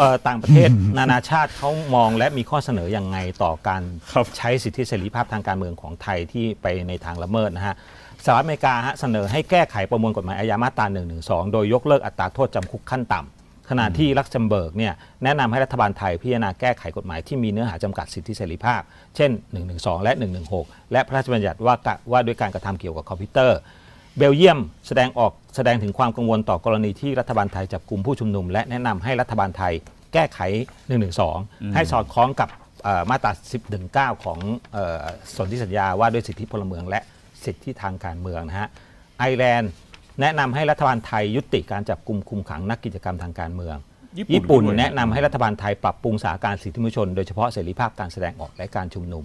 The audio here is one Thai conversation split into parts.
เอ่อต่างประเทศนานาชาติเขามองและมีข้อเสนอยังไงต่อการครับใช้สิทธิเสรีภาพทางการเมืองของไทยที่ไปในทางละเมิดนะฮะสหรัฐอเมริกาฮะเสนอให้แก้ไขประมวลกฎหมายอาญามาตรา1นึโดยยกเลิกอัตราโทษจำคุกขั้นต่ำขณะที่ลักเซมเบิร์กเนี่ยแนะนำให้รัฐบาลไทยพิจารณาแก้ไขกฎหมายที่มีเนื้อหาจำกัดสิทธิเสรีภาพ เช่น 112 และ 116 และพระราชบัญญัติว่ากะว่าด้วยการกระทำเกี่ยวกับคอมพิวเตอร์ เบลเยียมแสดงออกแสดงถึงความกังวลต่อกรณีที่รัฐบาลไทยจับกลุ่มผู้ชุมนุม และแนะนำให้รัฐบาลไทยแก้ไข 112 ให้สอดคล้องกับเอ่อมาตรา10.19 ของเอ่อสนธิสัญญาว่าด้วยสิทธิพลเมืองและสิทธิทางการเมืองนะฮะไอร์แลนด์แนะนำให้รัฐบาลไทยยุติการจับกลุ่มคุมขังนักกิจกรรมทางการเมือง ญี่ปุ่นญี่ปุ่นด้วยแนะนำให้รัฐบาลไทยปรับปรุงสถานการณ์สิทธิมนุษยชน โดยเฉพาะเสรีภาพการแสดงออกและการชุมนุม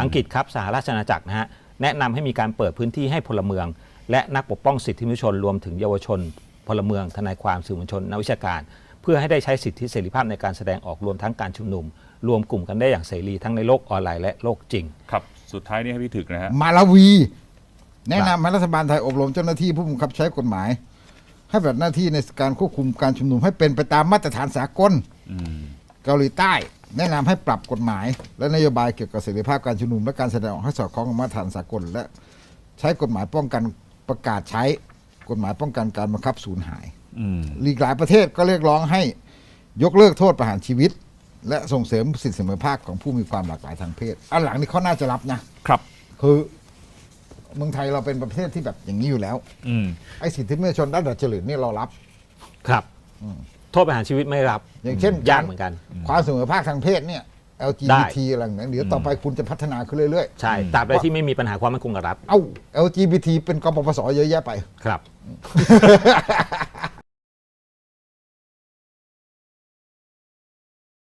อังกฤษครับสหราชอาณาจักรนะฮะแนะนำให้มีการเปิดพื้นที่ให้พลเมือง และนักปกป้องสิทธิมนุษยชนรวมถึงเยาวชน พลเมืองทนายความสื่อมวลชนนักวิชาการ เพื่อให้ได้ใช้สิทธิเสรีภาพในการแสดงออกรวมทั้งการชุมนุม รวมกลุ่มกันได้อย่างเสรีทั้งในโลกออนไลน์และโลกจริง ครับสุดท้ายนี่ให้พี่ถึกนะฮะมาลาวี แนะนำให้รัฐบาลไทยอบรมเจ้าหน้าที่ผู้บังคับใช้กฎหมาย ให้ปฏิบัติหน้าที่ในการควบคุมการชุมนุมให้เป็นไปตามมาตรฐานสากลอืมเกาหลีใต้ แนะนำให้ปรับกฎหมาย และนโยบายเกี่ยวกับเสรีภาพการชุมนุมและการแสดงออกให้สอดคล้องกับมาตรฐานสากลและ ใช้กฎหมายป้องกัน ประกาศใช้กฎหมายป้องกันการบังคับสูญหายอืมอีกหลายประเทศก็เรียกร้องให้ยกเลิกโทษประหารชีวิต และส่งเสริมสิทธิเสมอภาคของผู้มีความหลากหลายทางเพศ อันหลังนี้เขาน่าจะรับนะครับ คือเมืองไทยเราเป็นประเทศที่แบบอย่างนี้อยู่แล้วอืมไอ้สิทธิมนุษยชนด้านดัดจริตนี่เรารับ ครับโทษประหารชีวิตไม่รับ อย่างเช่นยากเหมือนกัน ความเสมอภาคทางเพศเนี่ย LGBT อะไรอย่างเงี้ยเดี๋ยวต่อไปคุณจะพัฒนาขึ้นเรื่อยใช่ตราบใดที่ไม่มีปัญหาความมั่นคงกับรัฐๆเอ้า LGBT เป็นกปปสเยอะแยะไป ครับ